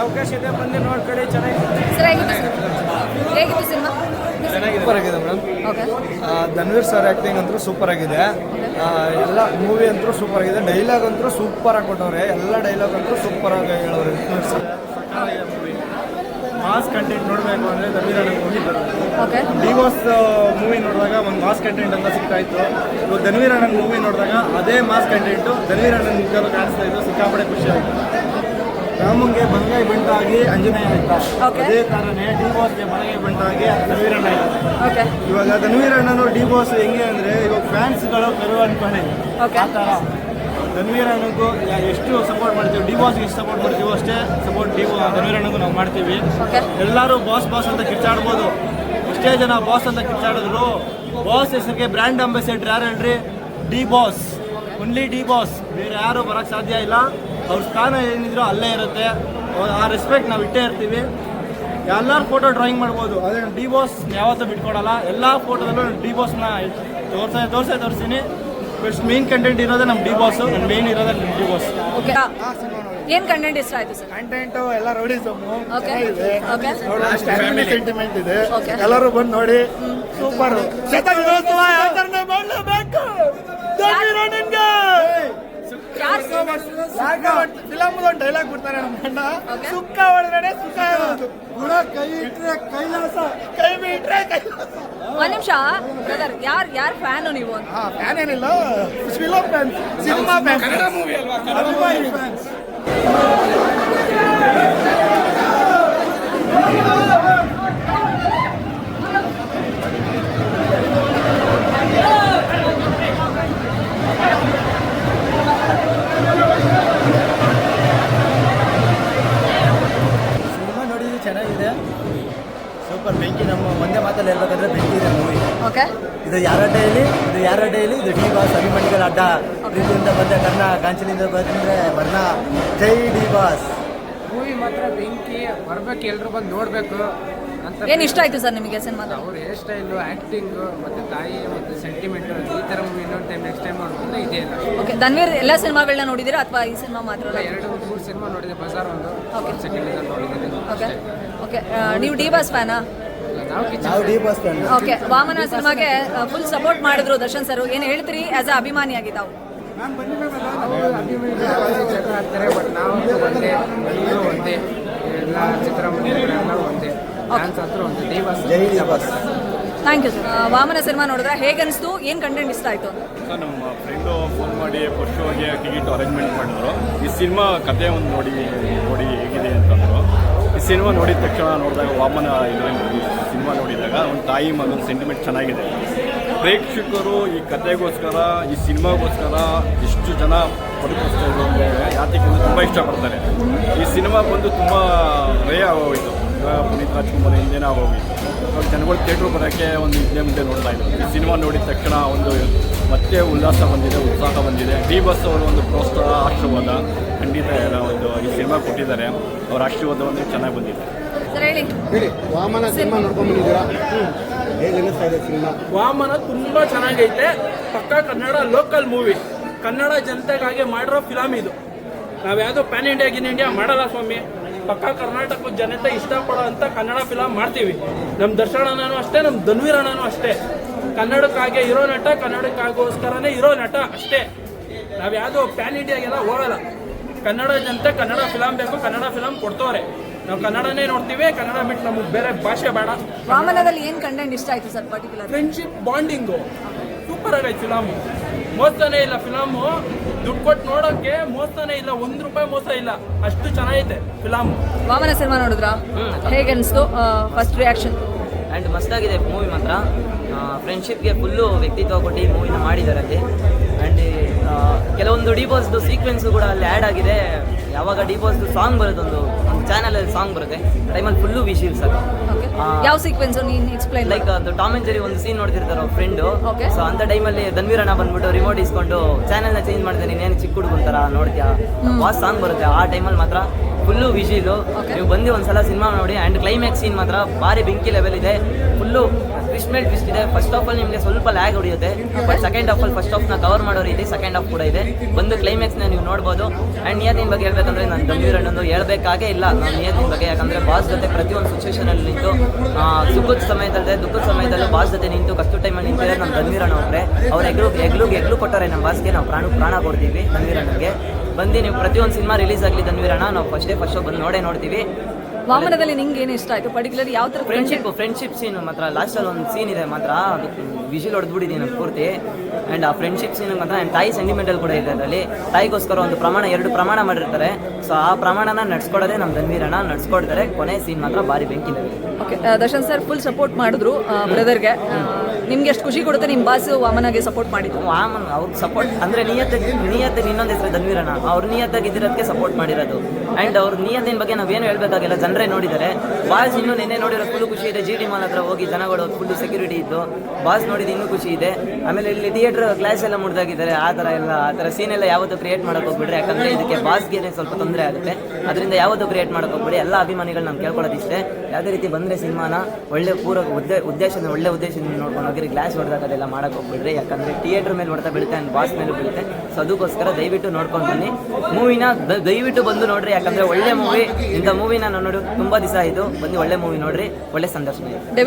ಅವಕಾಶ ಇದೆ ಬಂದು ನೋಡ್ಕೊಳ್ಳಿ ಚೆನ್ನಾಗಿದೆ ಸರ್. ಹೇಗಿತ್ತು ಹೇಗಿತ್ತು ಸಿನಿಮಾ? ಸೂಪರ್ ಆಗಿದೆ ಮೇಡಮ್. ಧನ್ವೀರ್ ಸರ್ ಆ್ಯಕ್ಟಿಂಗ್ ಅಂತೂ ಸೂಪರ್ ಆಗಿದೆ ಎಲ್ಲ ಮೂವಿ ಅಂತೂ ಸೂಪರ್ ಆಗಿದೆ ಡೈಲಾಗ್ ಅಂತೂ ಸೂಪರ್ ಆಗಿ ಕೊಟ್ಟವ್ರೆ. ಎಲ್ಲ ಡೈಲಾಗ್ ಅಂತೂ ಸೂಪರ್ ಆಗಿ ಹೇಳೋರು ಧನ್ವೀರ್ ಸರ್. ಮಾಸ್ ಕಂಟೆಂಟ್ ನೋಡಬೇಕು ಅಂದರೆ ದಮೀರಣ್ಣ ಮೂವಿ ಬರೋದು ಓಕೆ. ಡಿವೋರ್ಸ್ ಮೂವಿ ನೋಡಿದಾಗ ಒಂದು ಮಾಸ್ ಕಂಟೆಂಟ್ ಅಂತ ಸಿಗ್ತಾ ಇತ್ತು ಇವಾಗ ಧನ್ವೀರ್ ಅಣ್ಣನ ಮೂವಿ ನೋಡಿದಾಗ ಅದೇ ಮಾಸ್ ಕಂಟೆಂಟು ಧನ್ವೀರ್ ಅಣ್ಣನ ನಿಜವಾಗ್ಲೂ ಕಾಣಿಸ್ತಾ ಇತ್ತು. ಸಿಕ್ಕಾಪಡೆ ಖುಷಿ ಆಯಿತು. ರಾಮಂಗೆ ಬಲಗೈ ಬಂಟಾಗಿ ಅಂಜನೇಯ ಆಯ್ತಾ. Okay. ಅದೇ ಬಾಸ್ಗೆ ಬಲಗೈ ಬಂಟಾಗಿ ಧನ್ವೀರಣ್ಣ ಅಣ್ಣ ಆಯ್ತು. ಓಕೆ ಇವಾಗ ಧನ್ವೀರ್ ಅಣ್ಣನು ಡಿ ಬಾಸ್ ಹೆಂಗೆ ಅಂದ್ರೆ ಇವಾಗ ಫ್ಯಾನ್ಸ್ಗಳು ಕರು ಅನ್ಕೊಂಡೆ Okay. ಆ ಥರ. ಯಾ- ಎಷ್ಟು ಸಪೋರ್ಟ್ ಮಾಡ್ತೀವಿ? ಡಿ ಬಾಸ್ಗೆ ಎಷ್ಟು ಸಪೋರ್ಟ್ ಮಾಡ್ತೀವೋ ಅಷ್ಟೇ ಸಪೋರ್ಟ್ ಡಿ ಧನ್ವೀರ್ ಅಣ್ಣಗೂ ನಾವು ಮಾಡ್ತೀವಿ. ಓಕೆ ಎಲ್ಲರೂ ಬಾಸ್ ಬಾಸ್ ಅಂತ ಕಿರ್ಚಾಡ್ಬೋದು. ಎಷ್ಟೇ ಜನ ಬಾಸ್ ಅಂತ ಕಿರ್ಚಾಡಿದ್ರು ಬಾಸ್ ಹೆಸರಿಗೆ ಬ್ರ್ಯಾಂಡ್ ಅಂಬಾಸಿಡರ್ ಯಾರು ಹೇಳ್ರಿ? D boss only D boss ಬೇರೆ ಯಾರು ಬರಕ್ಕೆ ಸಾಧ್ಯ ಇಲ್ಲ. ಅವ್ರ ಸ್ಥಾನ ಏನಿದ್ರು ಅಲ್ಲೇ ಇರುತ್ತೆ. ಆ ರೆಸ್ಪೆಕ್ಟ್ ನಾವು ಇಟ್ಟೇ ಇರ್ತೀವಿ. ಎಲ್ಲರ ಫೋಟೋ ಡ್ರಾಯಿಂಗ್ ಮಾಡ್ಬೋದು. ಅದೇ ಡಿ ಬಾಸ್ ಯಾವತ್ತೂ ಬಿಟ್ಕೊಡಲ್ಲ. ಎಲ್ಲ ಫೋಟೋದಲ್ಲೂ ಡಿ ಬಾಸ್ನ ತೋರ್ಸ ತೋರ್ಸೇ ತೋರಿಸ್ತೀನಿ ಫಸ್ಟ್ ಮೇನ್ ಕಂಟೆಂಟ್ ಇರೋದೇ ನಮ್ಮ ಡಿ ಬಾಸು ನನ್ನ ಮೇನ್ ಇರೋದೇ ನಮ್ಮ ಡಿ ಬಾಸ್ ಓಕೆ ಏನು ಕಂಟೆಂಟ್ ಇಷ್ಟ ಆಯ್ತು ಸರ್ ಕಂಟೆಂಟ್ ಎಲ್ಲ ಓಕೆ ಫ್ಯಾಮಿಲಿ ಸೆಂಟಿಮೆಂಟ್ ಇದೆ. ಎಲ್ಲರೂ ಬಂದು ನೋಡಿ. ಸೂಪರ್ ಫಿಲಮ್ ಒಂದು ಡೈಲಾಗ್ ಬಿಡ್ತಾರೆ ನಮ್ಮ ಅಣ್ಣ. ಸುಕ್ಕ ಸುಖ ಹೊಡೆದ್ರೆ ಸುಖ ಇರೋದು. ಗುಣ ಕೈ ಇಟ್ರೆ ಕೈಲಾಸ. ಕೈ ಬಿಟ್ರೆ ಕೈಲಾಸ. ಒಂದು ನಿಮಿಷ ಬ್ರದರ್ ಯಾರ್ ಯಾರ್ ಫ್ಯಾನು ನೀವು ಅಂತ? ಹಾ ಫ್ಯಾನ್ ಏನಿಲ್ಲ. Film fan cinema fan Kannada movie ಅಲ್ವಾ ಫ್ಯಾನ್ಸ್ ಬೆಂಕಿ ನಮ್ಮ ಒಂದೇ ಮಾತಲ್ಲಿ ಹೇಳ್ಬೇಕಂದ್ರೆ ಬೆಂಕಿ ಇದೆ ಮೂವಿ. ಓಕೆ ಇದು ಯಾರ ಅಡ್ಡೆಯಲ್ಲಿ ಇದು ಯಾರ ಡೈಲಿ ಇದು ಡಿ ಬಾಸ್ ಅಭಿಮಾನಿಗಳ ಅಡ್ಡ. ಪ್ರೀತಿಯಿಂದ ಬಂದ ಕರ್ಣ ಕಾಂಚನಿಂದ ಬಂದ್ರೆ ವರ್ಣ ಜೈ ಡಿ ಬಾಸ್. ಮೂವಿ ಮಾತ್ರ ಬೆಂಕಿ ಬರ್ಬೇಕು ಎಲ್ರು ಬಂದು ನೋಡ್ಬೇಕು ಅಂತ ಏನು ಇಷ್ಟ ಆಯಿತು ಸರ್ ನಿಮಗೆ ಸಿನಿಮಾ ಅವ್ರ ಹೇರ್ ಸ್ಟೈಲು ಆ್ಯಕ್ಟಿಂಗು ಮತ್ತು ತಾಯಿ ಮತ್ತು ಸೆಂಟಿಮೆಂಟು ಈ ಥರ ಮೂವಿ ಇನ್ನೊಂದು ಟೈಮ್ ನೆಕ್ಸ್ಟ್ ಟೈಮ್ ನೋಡ್ಕೊಂಡು ಇದೇ ಇಲ್ಲ ಓಕೆ ಧನ್ವೀರ್ ಎಲ್ಲ ಸಿನಿಮಾಗಳನ್ನ ನೋಡಿದ್ದೀರಾ ಅಥವಾ ಈ ಸಿನಿಮಾ ಮಾತ್ರ ಎರಡು ಮೂರು ಸಿನಿಮಾ ನೋಡಿದೆ ಬಜಾರ್ ಒಂದು. Okay. ಸೆಕೆಂಡ್ ನೋಡಿದ್ದೀನಿ. ಓಕೆ ಓಕೆ ನೀವು ಡಿ ಬಾಸ್ ಫ್ಯಾನಾ? ನಾವು ಕಿಚನ್ ನಾವು D boss fan okay Vamana ಸಿನಿಮಾಗೆ ಫುಲ್ ಸಪೋರ್ಟ್ ಮಾಡಿದ್ರು ದರ್ಶನ್ ಸರ್. ಏನು ಹೇಳ್ತೀರಿ? ಆಸ್ ಅ ಅಭಿಮಾನಿಯಾಗಿ ತಾವು ಜಗಳ ಆಡ್ತಾರೆ ಬಟ್ ನಾವು ಒಂದೇ ಎಲ್ಲರೂ ಒಂದೇ ಎಲ್ಲ ಚಿತ್ರಮಂದಿರಗಳೆಲ್ಲರೂ ಒಂದೇ. ಡ್ಯಾನ್ಸ್ ಹತ್ರ ಒಂದೇ D boss Jai D boss thank you sir Vamana cinema ನೋಡಿದ್ರೆ ಹೇಗನ್ನಿಸ್ತು ಏನು ಕಂಟೆಂಟ್ ಇಷ್ಟ ಆಯಿತು? ಅಂತ ಸರ್ ನಮ್ಮ ಫ್ರೆಂಡು ಫೋನ್ ಮಾಡಿ ಫಸ್ಟ್ ಹೋಗಿ ಟಿಕೆಟ್ ಅರೇಂಜ್ಮೆಂಟ್ ಮಾಡಿದ್ರು. ಈ ಸಿನಿಮಾ ಕತೆ ಒಂದು ನೋಡಿ ನೋಡಿ ಹೇಗಿದೆ ಈ ಸಿನಿಮಾ ನೋಡಿದ ತಕ್ಷಣ ನೋಡಿದಾಗ ವಾಮನ ಇದರಲ್ಲಿ ಸಿನಿಮಾ ನೋಡಿದಾಗ ಒಂದು ತಾಯಿ ಮಗನ ಸೆಂಟಿಮೆಂಟ್ ಚೆನ್ನಾಗಿದೆ. ಪ್ರೇಕ್ಷಕರು ಈ ಕಥೆಗೋಸ್ಕರ ಈ ಸಿನಿಮಾಗೋಸ್ಕರ ಎಷ್ಟು ಜನ ಬದುಕಿಸ್ತಾ ಇದ್ರು ಅಂದರೆ ತುಂಬ ಇಷ್ಟಪಡ್ತಾರೆ. ಈ ಸಿನಿಮಾ ಬಂದು ತುಂಬ ರೇ ಆಗೋಯಿತು ಪುನೀತ್ ರಾಜ್ಕುಮಾರ್ ಹಿಂದೆನೇ ಆಗೋಗಿತ್ತು. ಇವಾಗ ಜನಗಳು ಥಿಯೇಟ್ರ್ ಬರೋಕ್ಕೆ ಒಂದು ಹಿಂದೆ ಮುಂದೆ ನೋಡ್ತಾ ಇದ್ರು. ಈ ಸಿನಿಮಾ ನೋಡಿದ ತಕ್ಷಣ ಒಂದು ಮತ್ತೆ ಉಲ್ಲಾಸ ಬಂದಿದೆ, ಉತ್ಸಾಹ ಬಂದಿದೆ. ಡಿ ಬಸ್ ಅವರು ಒಂದು ಪ್ರೋತ್ಸಾಹ ಆಶೀರ್ವಾದ. ಖಂಡಿತ ಏನೋ ಒಂದು ಈ ಸಿನಿಮಾ ಕೊಟ್ಟಿದ್ದಾರೆ. ಅವ್ರ ಆಶೀರ್ವಾದ ಒಂದು ಚೆನ್ನಾಗಿ ಬಂದಿದೆ. ಸರ್ ಹೇಳಿ. ಹೇಳಿ ವಾಮನ ಸಿನಿಮಾ ನೋಡ್ಕೊಂಡ್ಬಂದಿದ್ದೀರಾ ಹೇಗೆ ಅನಿಸ್ತಾ ಇದೆ ಸಿನಿಮಾ? ವಾಮನ ತುಂಬ ಚೆನ್ನಾಗೈತೆ. ಪಕ್ಕ ಕನ್ನಡ ಲೋಕಲ್ ಮೂವಿ ಕನ್ನಡ ಜನತೆಗಾಗಿ ಮಾಡಿರೋ ಫಿಲಮ್ ಇದು. ನಾವು ಯಾವುದೋ ಪ್ಯಾನ್ ಇಂಡಿಯಾ ಗಿನ್ ಇಂಡಿಯಾ ಮಾಡಲ್ಲ ಸ್ವಾಮಿ. ಪಕ್ಕ ಕರ್ನಾಟಕದ ಜನತೆ ಇಷ್ಟಪಡೋ ಅಂತ ಕನ್ನಡ ಫಿಲಮ್ ಮಾಡ್ತೀವಿ. ನಮ್ಮ ದರ್ಶನನೂ ಅಷ್ಟೇ ನಮ್ಮ ಧನ್ವೀರಣ್ಣನೂ ಅಷ್ಟೇ. ಕನ್ನಡಕ್ಕಾಗಿ ಇರೋ ನಟ ಕನ್ನಡಕ್ಕಾಗೋಸ್ಕರನೇ ಇರೋ ನಟ ಅಷ್ಟೇ. ನಾವು ಯಾವುದೋ ಪ್ಯಾನ್ ಇಂಡಿಯಾಗೆಲ್ಲ ಹೋಗಲ್ಲ. ಕನ್ನಡ ಜನತೆ ಕನ್ನಡ ಫಿಲಮ್ ಬೇಕು ಕನ್ನಡ ಫಿಲಮ್ ಕೊಡ್ತವ್ರೆ. ನಾವು ಕನ್ನಡನೇ ನೋಡ್ತೀವಿ ಕನ್ನಡ ಬಿಟ್ಟು ನಮಗೆ ಬೇರೆ ಭಾಷೆ ಬೇಡ. ವಾಮನದಲ್ಲಿ ಏನು ಕಂಟೆಂಟ್ ಇಷ್ಟ ಆಯಿತು sir particular friendship bonding super ಆಗೈತೆ ಫಿಲಮು ಮೋಸನೇ ಇಲ್ಲ ಫಿಲಮು ದುಡ್ಡು ಕೊಟ್ಟು ನೋಡೋಕ್ಕೆ ಮೋಸನೇ ಇಲ್ಲ ಒಂದು ರೂಪಾಯಿ ಮೋಸ ಇಲ್ಲ. ಅಷ್ಟು ಚೆನ್ನಾಗೈತೆ ಫಿಲಮ್ ವಾಮನ ಸಿನಿಮಾ ನೋಡಿದ್ರಾ? ಹೇಗೆ ಅನಿಸ್ತು ಫಸ್ಟ್ ರಿಯಾಕ್ಷನ್ ಆ್ಯಂಡ್ ಮಸ್ತಾಗಿದೆ ಮೂವಿ ಮಾತ್ರ. ಫ್ರೆಂಡ್ಶಿಪ್ಗೆ ಫುಲ್ಲು ವ್ಯಕ್ತಿತ್ವ ಕೊಟ್ಟು ಈ ಮೂವಿನ ಮಾಡಿದ್ದಾರೆ ಅಲ್ಲಿ. ಆ್ಯಂಡ್ ಕೆಲವೊಂದು ಡಿಬೋಸ್ದು ಸೀಕ್ವೆನ್ಸು ಕೂಡ ಅಲ್ಲಿ ಆ್ಯಡ್ ಆಗಿದೆ. ಯಾವಾಗ ಡಿಬೋಸ್ದು ಸಾಂಗ್ ಬರುತ್ತೆ ಒಂದು ಒಂದು ಚಾನಲಲ್ಲಿ ಸಾಂಗ್ ಬರುತ್ತೆ. ಟೈಮಲ್ಲಿ ಫುಲ್ಲು ವಿಶೀಲ್ಸ್ ಅದು. ಯಾವ ಸೀಕ್ವೆನ್ಸ್ ನೀನು ಎಕ್ಸ್ಪ್ಲೈನ್ ಲೈಕ್ ಅದು ಟಾಮ್ ಅಂಡ್ ಜೆರಿ ಒಂದು ಸೀನ್ ನೋಡ್ತಿರ್ತಾರೋ ಫ್ರೆಂಡು. ಸೊ ಅಂತ ಟೈಮಲ್ಲಿ ಧನ್ವೀರಣ್ಣ ಬಂದ್ಬಿಟ್ಟು ರಿಮೋಟ್ ಇಸ್ಕೊಂಡು ಚಾನೆಲ್ನ ಚೇಂಜ್ ಮಾಡಿದೆ ನೀನೇನು ಚಿಕ್ಕ ಹುಡುಗಂತಾರ ನೋಡ್ತೀಯಾ? ವಾಸ್ ಸಾಂಗ್ ಬರುತ್ತೆ? ಆ ಟೈಮಲ್ಲಿ ಮಾತ್ರ ಫುಲ್ಲು ವಿಶೀಲು. ನೀವು ಬಂದು ಒಂದ್ಸಲ ಸಿನಿಮಾ ನೋಡಿ ಆ್ಯಂಡ್ ಕ್ಲೈಮ್ಯಾಕ್ಸ್ ಸೀನ್ ಮಾತ್ರ ಭಾರಿ ಬೆಂಕಿ ಲೆವೆಲ್ ಇದೆ. ಫುಲ್ಲು ಟ್ವಿಸ್ಟ್ ಮೇಲೆ ಟ್ವಿಸ್ಟ್ ಇದೆ. ಫಸ್ಟ್ ಆಫ್ ಆಲ್ ನಿಮಗೆ ಸ್ವಲ್ಪ lag ಹೊಡೆಯುತ್ತೆ. But second half all first ಆಫ್ನ cover ಮಾಡೋ ರೀತಿ ಸೆಕೆಂಡ್ ಆಫ್ ಕೂಡ ಇದೆ. ಬಂದು ಕ್ಲೈಮ್ಯಾಕ್ಸ್ನ ನೀವು ನೋಡ್ಬೋದು. ಆ್ಯಂಡ್ ನಿಯತಿನ ಬಗ್ಗೆ ಹೇಳ್ಬೇಕಂದ್ರೆ ನಾನು ಗಂಭೀರಣ್ಣಂದು ಹೇಳಬೇಕಾಗೇ ಇಲ್ಲ. ನಾನು ನಿಯತಿನ ಬಗ್ಗೆ ಯಾಕಂದರೆ ಬಾಸ್ ಜೊತೆ ಪ್ರತಿಯೊಂದು ಸಿಚುವೇಶನಲ್ಲಿ ನಿಂತು ಸುಖದ ಸಮಯದಲ್ಲದೆ ದುಃಖದ ಸಮಯದಲ್ಲೂ ಬಾಸ್ ಜೊತೆ ನಿಂತು ಕಷ್ಟ ಟೈಮಲ್ಲಿ ನಿಂತಿರೋದು ನಮ್ಮ ಅಣ್ಣ ಅವ್ರೆ ಅವ್ರು ಎಗ್ಲು ಎಗ್ಲು ಎಗ್ಲು ಕೊಟ್ಟರೆ ನಮ್ಮ ಬಾಸ್ಗೆ. ನಾವು ಪ್ರಾಣ ಪ್ರಾಣ ಕೊಡ್ತೀವಿ ಗಂಭೀರಣ್ಣಗೆ ಬಂದು ನೀವು ಪ್ರತಿಯೊಂದು ಸಿನಿಮಾ ರಿಲೀಸ್ ಆಗಲಿ ಗಂಭೀರಣ್ಣ ನಾವು ಫಸ್ಟ್ ಡೇ ಫಸ್ಟ್ ಶೋ ಬಂದು ನೋಡೇ ನೋಡ್ತೀವಿ. ವಾಮನದಲ್ಲಿ ನಿಂಗೆ ಏನು ಇಷ್ಟ ಆಯ್ತು? ಪರ್ಟಿಕ್ಯುಲರ್ ಯಾವ ತರ ಫ್ರೆಂಡ್ಶಿಪ್ ಫ್ರೆಂಡ್ಶಿಪ್ ಸೀನ್ ಮಾತ್ರ. ಲಾಸ್ಟಲ್ಲಿ ಒಂದು ಸೀನ್ ಇದೆ ಮಾತ್ರ. ಅದು ವಿಷಲ್ ಹೊಡೆದ್ಬಿಟ್ಟಿದ್ದೀನಿ ಪೂರ್ತಿ. ಆ್ಯಂಡ್ ಆ ಫ್ರೆಂಡ್ಶಿಪ್ ಸೀನ್ ಮಾತ್ರ ಆ್ಯಂಡ್ ತಾಯಿ ಸೆಂಟಿಮೆಂಟಲ್ ಕೂಡ ಇದೆ ಅದರಲ್ಲಿ. ತಾಯಿಗೋಸ್ಕರ ಒಂದು ಪ್ರಮಾಣ ಎರಡು ಪ್ರಮಾಣ ಮಾಡಿರ್ತಾರೆ. ಸೊ ಆ ಪ್ರಮಾಣನ ನಡ್ಸ್ಕೊಡೋದೇ ನಮ್ಮ ಗಂಭೀರಣ್ಣ ನಡ್ಸ್ಕೊಡ್ತಾರೆ. ಕೊನೆ ಸೀನ್ ಮಾತ್ರ ಭಾರಿ ಬೆಂಕಿ level okay Darshan sir full support ಮಾಡಿದ್ರು ಬ್ರದರ್ಗೆ ನಿಮ್ಗೆ ಎಷ್ಟು ಖುಷಿ ಕೊಡುತ್ತೆ ನಿಮ್ಮ ಬಾಸು ವಾಮನಗೆ ಸಪೋರ್ಟ್ ಮಾಡಿದ್ದು? ವಾಮನ್ ಅವ್ರಿಗೆ ಸಪೋರ್ಟ್ ಅಂದ್ರೆ ನಿಯತ್ತ ನಿಯತ್ತಿಗೆ ಇನ್ನೊಂದು ಹೆಸರು ಧನ್ವೀರಣ್ಣ ಅವ್ರ ನಿಯತ್ತಾಗಿ ಇದ್ದಿರೋದಕ್ಕೆ ಸಪೋರ್ಟ್ ಮಾಡಿರೋದು. ಆ್ಯಂಡ್ ಅವ್ರ ನಿಯತ್ತಿನ ಬಗ್ಗೆ ನಾವೇನು ಹೇಳ್ಬೇಕಾಗಿಲ್ಲ ಜನರೇ ನೋಡಿದ್ದಾರೆ ಬಾಸ್ ಇನ್ನು ನಿನ್ನೆ ನೋಡಿರೋ ಫುಲ್ ಖುಷಿ ಇದೆ. ಜಿ ಡಿ ಮಾಲ್ ಹತ್ರ ಹೋಗಿ ಜನಗಳು ಫುಲ್ ಸೆಕ್ಯೂರಿಟಿ ಇತ್ತು ಬಾಸ್ ನೋಡಿದ್ದು ಇನ್ನೂ ಖುಷಿ ಇದೆ. ಆಮೇಲೆ ಇಲ್ಲಿ ಥಿಯೇಟರ್ ಕ್ಲಾಸ್ ಎಲ್ಲ ಮುಡ್ದಾಗಿದ್ದಾರೆ ಆ ಥರ ಎಲ್ಲ, ಆ ಥರ ಸೀನ್ ಎಲ್ಲ ಯಾವತ್ತೂ ಕ್ರಿಯೇಟ್ ಮಾಡೋಕೆ ಹೋಗ್ಬಿಡ್ರಿ. ಯಾಕಂದರೆ ಇದಕ್ಕೆ ಬಾಸ್ಗೆ ಸ್ವಲ್ಪ ತೊಂದರೆ ಆಗುತ್ತೆ. ಅದರಿಂದ ಯಾವತ್ತೂ ಕ್ರಿಯೇಟ್ ಮಾಡೋಕೆ ಹೋಗ್ಬಿಡಿ. ಎಲ್ಲ ಅಭಿಮಾನಿಗಳು ನಾನು ಕೇಳ್ಕೊಳ್ಳೋದಿಷ್ಟೇ. ಯಾವುದೇ ರೀತಿ ಬಂದರೆ ಸಿನಿಮಾನ ಒಳ್ಳೆ ಪೂರ ಉದ್ದೇ ಒಳ್ಳೆ ಉದ್ದೇಶದಿಂದ ನೋಡ್ಕೊಂಡು ಹೋಗಿರಿ. ಗ್ಲಾಸ್ ಹೊಡೆದಾಗ ಅದೆಲ್ಲ ಮಾಡೋಕೆ ಹೋಗ್ಬಿಡ್ರಿ. ಯಾಕಂದರೆ ಥಿಯೇಟರ್ ಮೇಲೆ ಹೊಡೆತಾ ಬೀಳುತ್ತೆ ಆ್ಯಂಡ್ ಬಾಸ್ ಮೇಲೆ ಬೀಳುತ್ತೆ. ಸೊ ಅದಕ್ಕೋಸ್ಕರ ದಯವಿಟ್ಟು ನೋಡ್ಕೊಂಡು ಬನ್ನಿ. ಮೂವಿನ ದಯವಿಟ್ಟು ಬಂದು ನೋಡ್ರಿ. ಯಾಕಂದರೆ ಒಳ್ಳೆ ಮೂವಿ ಇಂಥ ಮೂವಿನ ನಾನು ನೋಡಿ ತುಂಬ ದಿವಸ ಆಯಿತು. ಬಂದು ಒಳ್ಳೆ ಮೂವಿ ನೋಡ್ರಿ ಒಳ್ಳೆ ಸಂದರ್ಶನ. ಇದೆ